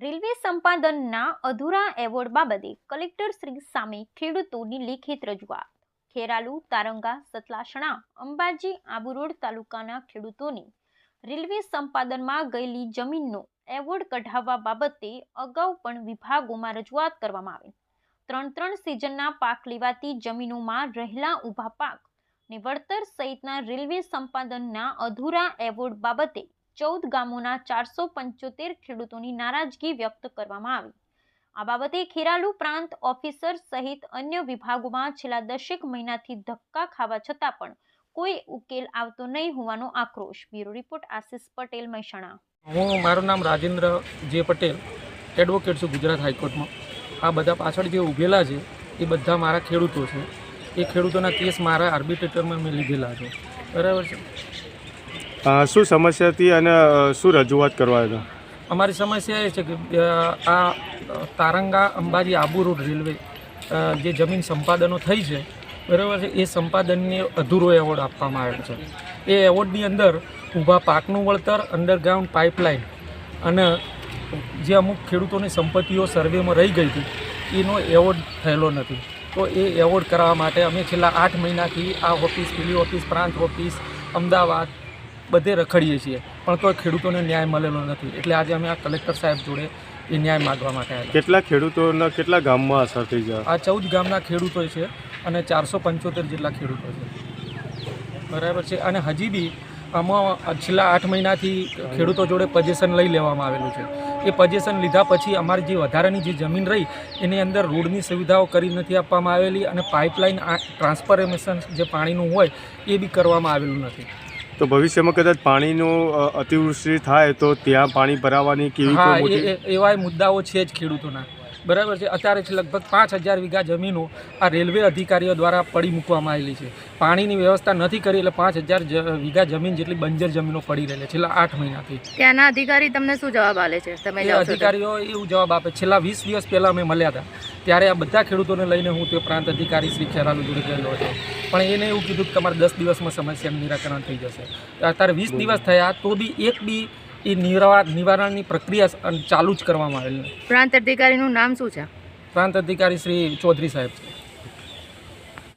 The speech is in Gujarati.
રેલવે સંપાદનના અધૂરા એવોર્ડ બાબતે કલેક્ટર શ્રી સામે ખેડૂતોની લેખિત રજૂઆત. ખેરાલુ, તારંગા, સતલાસણા, અંબાજી, આબુરોડ તાલુકાના ખેડૂતોને રેલવે સંપાદનમાં ગયેલી જમીનનો એવોર્ડ કઢાવવા બાબતે અગાઉ પણ વિભાગોમાં રજૂઆત કરવામાં આવી. ત્રણ ત્રણ સિઝનના પાક લેવાતી જમીનોમાં રહેલા ઊભા પાક ને વળતર સહિતના રેલવે સંપાદનના અધૂરા એવોર્ડ બાબતે ચૌદ ગામોના ચારસો પંચોતેર ખેડૂતોની નારાજગી વ્યક્ત કરવામાં આવી. આ બાબતે ખેરાલુ પ્રાંત ઓફિસર સહિત અન્ય વિભાગોમાં છેલ્લા દશેક મહિનાથી ધક્કા ખાવા છતાં પણ કોઈ ઉકેલ આવતો નહીં હોવાનો આક્રોશ. Bureau report, Ashish Patel, Mehsana. હું, મારું નામ રાજેન્દ્ર જે પટેલ, એડવોકેટ છું ગુજરાત હાઈકોર્ટમાં. આ બધા પાછળ જે ઊભેલા છે, એ બધા મારા ખેડૂતો છે. એ ખેડૂતોના કેસ મારા આર્બિટ્રેટરમાં મેં લીધેલા છે. બરાબર છે? શું સમસ્યા હતી અને શું રજૂઆત કરવા હતા? અમારી સમસ્યા એ છે કે આ તારંગા અંબાજી આબુ રોડ રેલવે જે જમીન સંપાદનો થઈ છે, બરાબર છે, એ સંપાદનને અધૂરો એવોર્ડ આપવામાં આવેલ છે. એ એવોર્ડની અંદર ઊભા પાકનું વળતર, અંડરગ્રાઉન્ડ પાઇપલાઇન અને જે અમુક ખેડૂતોની સંપત્તિઓ સર્વેમાં રહી ગઈ હતી, એનો એવોર્ડ થયેલો નથી. તો એ એવોર્ડ કરાવવા માટે અમે છેલ્લા આઠ મહિનાથી આ ઓફિસ, પીલી ઓફિસ, પ્રાંત ઓફિસ, અમદાવાદ બધે રખડીએ છીએ. પણ કોઈ ખેડૂતોને ન્યાય મળેલો નથી. એટલે આજે અમે આ કલેક્ટર સાહેબ જોડે એ ન્યાય માગવા માટે આવ્યા. કેટલા ખેડૂતોના કેટલા ગામમાં અસર થઈ જાય? આ ચૌદ ગામના ખેડૂતો છે અને ચારસો પંચોતેર જેટલા ખેડૂતો છે. બરાબર છે. અને હજી બી આમાં છેલ્લા આઠ મહિનાથી ખેડૂતો જોડે પજેશન લઈ લેવામાં આવેલું છે. એ પજેશન લીધા પછી અમારી જે વધારાની જે જમીન રહી એની અંદર રોડની સુવિધાઓ કરી નથી આપવામાં આવેલી અને પાઇપલાઇન ટ્રાન્સફોર્મેશન જે પાણીનું હોય એ બી કરવામાં આવેલું નથી. તો ભવિષ્યમાં કદાચ પાણીનો અતિવૃષ્ટિ થાય તો ત્યાં પાણી ભરાવાની કેવી હા કોઈ એ મોટી એ- એવાય મુદ્દાઓ છે જ ખેડૂતોના. બરાબર છે? અત્યારે છે લગભગ પાંચ હજાર વીઘા જમીનો આ રેલવે અધિકારીઓ દ્વારા પડી મૂકવામાં આવેલી છે. પાણીની વ્યવસ્થા નથી કરી એટલે પાંચ હજાર વીઘા જમીન જેટલી બંજર જમીનો પડી રહેલી છેલ્લા આઠ મહિનાથી. ત્યાંના અધિકારી તમને શું જવાબ આપે છે? તમે? અધિકારીઓ એવું જવાબ આપે છેલ્લા વીસ દિવસ પહેલાં અમે મળ્યા હતા. ત્યારે આ બધા ખેડૂતોને લઈને હું તે પ્રાંત અધિકારી શ્રી ખેરાલુ જોડે ગયેલો હતો પણ એને એવું કીધું કે તમારે દસ દિવસમાં સમસ્યાનું નિરાકરણ થઈ જશે. અત્યારે વીસ દિવસ થયા તો બી એક બી એ નિરા નિવારણની પ્રક્રિયા ચાલુ જ કરવામાં આવેલી પ્રાંત અધિકારીનું નામ શું છે? પ્રાંત અધિકારી શ્રી ચૌધરી સાહેબ છે.